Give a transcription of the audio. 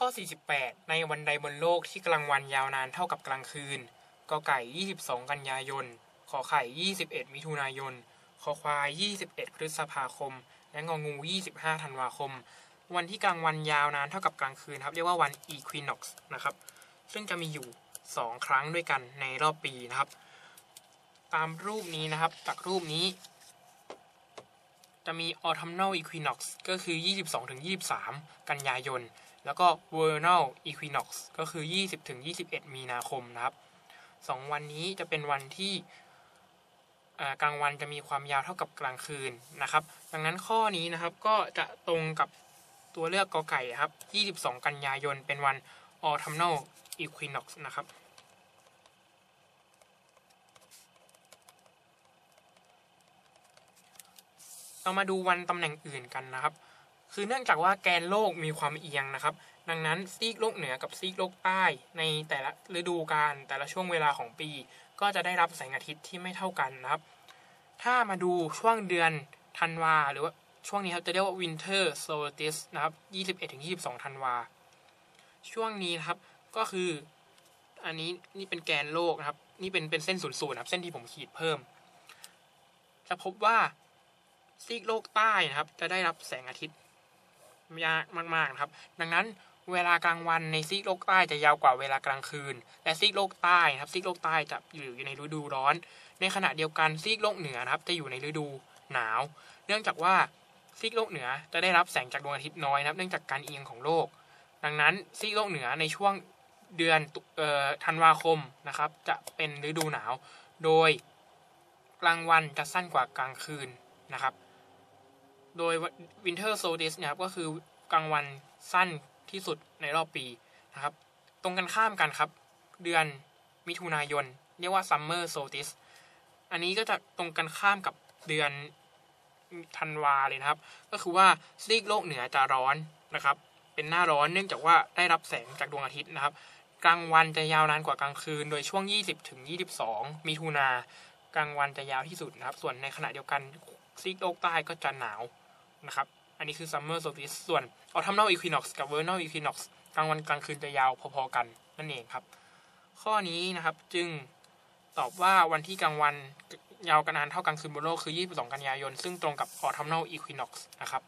ข้อ 48 ในวันใดบนโลกที่กลางวันยาวนานเท่ากับกลางคืนกอไก่ 22 กันยายน ขอไข่ 21 มิถุนายน คอควาย 21 พฤษภาคม และงองู 25 ธันวาคม วันที่กลางวันยาวนานเท่ากับกลางคืนครับ เรียกว่าวัน equinox นะครับ ซึ่งจะมีอยู่ 2 ครั้งด้วยกันในรอบปีนะครับ ตามรูปนี้นะครับ จากรูปนี้ จะมี autumnal equinox ก็คือ 22-23 กันยายน แล้วก็ vernal equinox ก็คือ 20-21 มีนาคมนะครับสองวันนี้จะเป็นวันที่กลางวันจะมีความยาวเท่ากับกลางคืนนะครับ ดังนั้นข้อนี้นะครับก็จะตรงกับตัวเลือกกอไก่ครับ 22 กันยายน เป็นวัน autumnal equinox นะครับ เรามาดูวันตำแหน่งอื่นกันนะครับ คือเนื่องจากว่าแกนโลกมีความเอียงนะครับ ดังนั้นซีกโลกเหนือกับซีกโลกใต้ในแต่ละฤดูกาลแต่ละช่วงเวลาของปี ก็จะได้รับแสงอาทิตย์ที่ไม่เท่ากันนะครับ ถ้ามาดูช่วงเดือนธันวาหรือว่าช่วงนี้ครับจะเรียกว่า winter solstice นะครับ 21-22 ธันวา ช่วงนี้นะครับก็คืออันนี้นี่เป็นแกนโลกนะครับ นี่เป็นเป็นเส้นศูนย์ศูนย์ครับ เส้นที่ผมขีดเพิ่ม จะพบว่า ซีกโลกใต้นะครับ จะได้รับแสงอาทิตย์ยากมากๆนะครับ ดังนั้นเวลากลางวันในซีกโลกใต้จะยาวกว่าเวลากลางคืน และซีกโลกใต้นะครับซีกโลกใต้จะอยู่ในฤดูร้อน ในขณะเดียวกันซีกโลกเหนือนะครับ จะอยู่ในฤดูหนาว เนื่องจากว่าซีกโลกเหนือจะได้รับแสงจากดวงอาทิตย์น้อยนะครับ เนื่องจากการเอียงของโลก ดังนั้นซีกโลกเหนือในช่วงเดือนธันวาคมนะครับ จะเป็นฤดูหนาว โดยกลางวันจะสั้นกว่ากลางคืนนะครับ โดย winter solstice นะครับก็คือกลางวันสั้นที่สุดในรอบปีนะครับ ตรงกันข้ามกันครับ เดือนมิถุนายน เรียกว่า summer solstice อันนี้ก็จะตรงกันข้ามกับเดือนธันวาเลยนะครับ ก็คือว่าซีกโลกเหนือจะร้อนนะครับ เป็นหน้าร้อนเนื่องจากว่าได้รับแสงจากดวงอาทิตย์นะครับ กลางวันจะยาวนานกว่ากลางคืน โดยช่วง 20ถึง22 มิถุนากลางวันจะยาวที่สุดนะครับ ส่วนในขณะเดียวกันซีกโลกใต้ก็จะหนาว นะครับ อันนี้คือ summer solstice ส่วน autumnal equinox กับ vernal equinox กลางวันกลางคืนจะยาวพอๆกันนั่นเองครับ ข้อนี้นะครับจึงตอบว่าวันที่กลางวันยาวกันนานเท่ากลางคืนบนโลกคือ 22 กันยายน ซึ่งตรงกับ autumnal equinox นะครับ